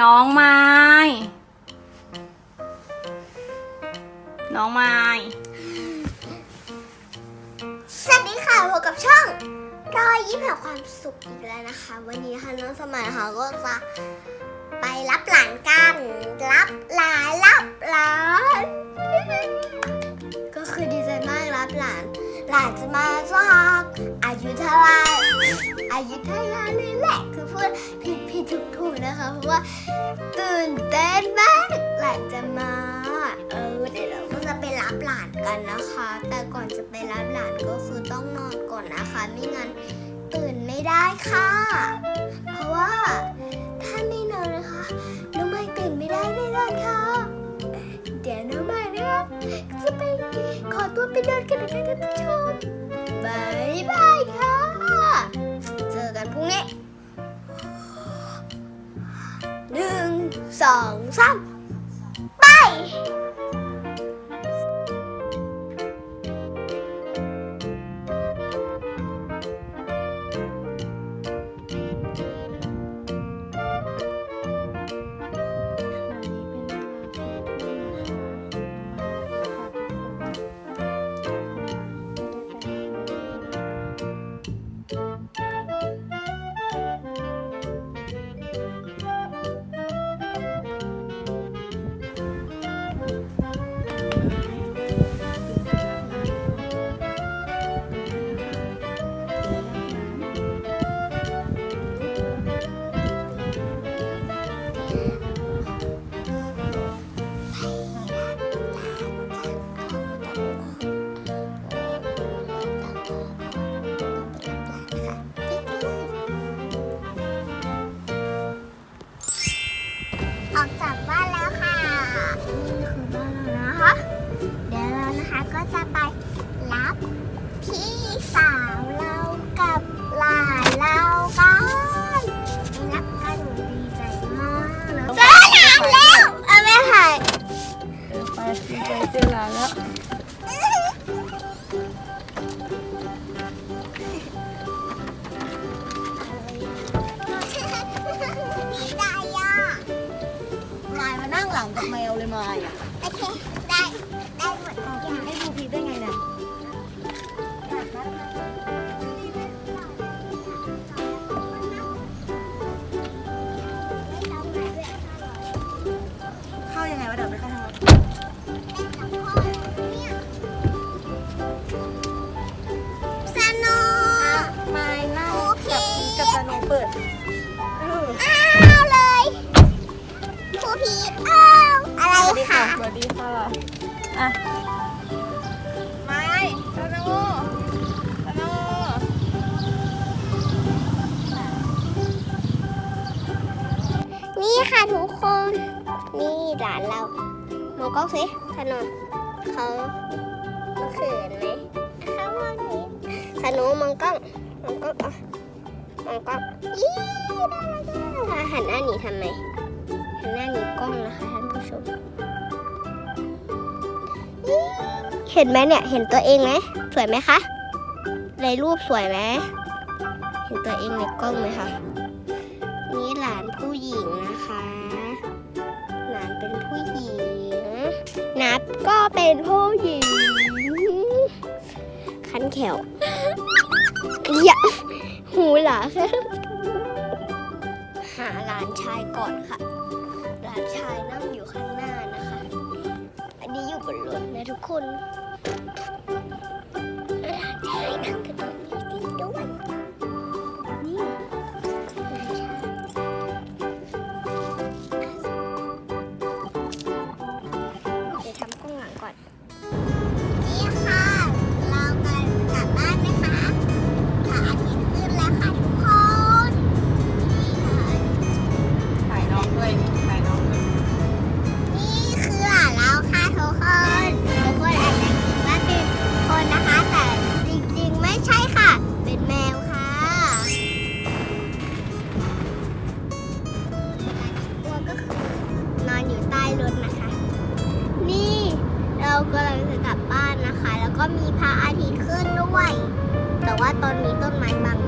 น้องไม้ น้องไม้ สวัสดีค่ะพบกับช่องรอยยิ้มแห่งความสุขอีกแล้วนะคะ วันนี้นะคะน้องสมัยนะคะก็จะไปรับหลานกัน รับหลานรับหลานก็คือดีใจมากรับหลาน หลานจะมาจากอายุทยาอายุทยาเลยแหละคือพูดผิดผิดถูกถูกนะคะ เพราะว่าตื่นเต้นมากหลานจะมา เออเดี๋ยวเราก็จะไปรับหลานกันนะคะ แต่ก่อนจะไปรับหลานก็คือต้องนอนก่อนนะคะไม่งั้นตื่นไม่ได้ค่ะ เพราะว่าถ้าไม่นอนนะคะน้องไม่ตื่นไม่ได้แน่นอนค่ะเดี๋ยวน้องใหม่นะคะจะไปขอตัวไปเดินกันนะคะ นึ่งส เปิดอ้าวเลยครูพีอ้าวอะไรสวัสดีค่ะค่ะสวัสดีค่ะอะมายสโนว์สโนว์นี่ค่ะทุกคน นี่หลานเรามองกล้องสิถนนเขาเขาเขินไหมเขามองนี้สนุมองกล้องมองกล้องอะ มองกล้องยี่น่ารักอะหันหน้าหนีทำไมหันหน้าหนีกล้องนะคะท่านผู้ชมเห็นไหมเนี่ย เห็นตัวเองไหมสวยไหมคะในรูปสวยไหมเห็นตัวเองในกล้องไหมคะนี่หลานผู้หญิงนะคะ หลานเป็นผู้หญิง นับก็เป็นผู้หญิง คันแขว หูหลาหาหลานชายก่อนค่ะ หลานชายนั่งอยู่ข้างหน้านะคะ อันนี้อยู่บนรถนะทุกคน มีพระอาทิตย์ขึ้นด้วย แต่ว่าตอนนี้ต้นไม้บาง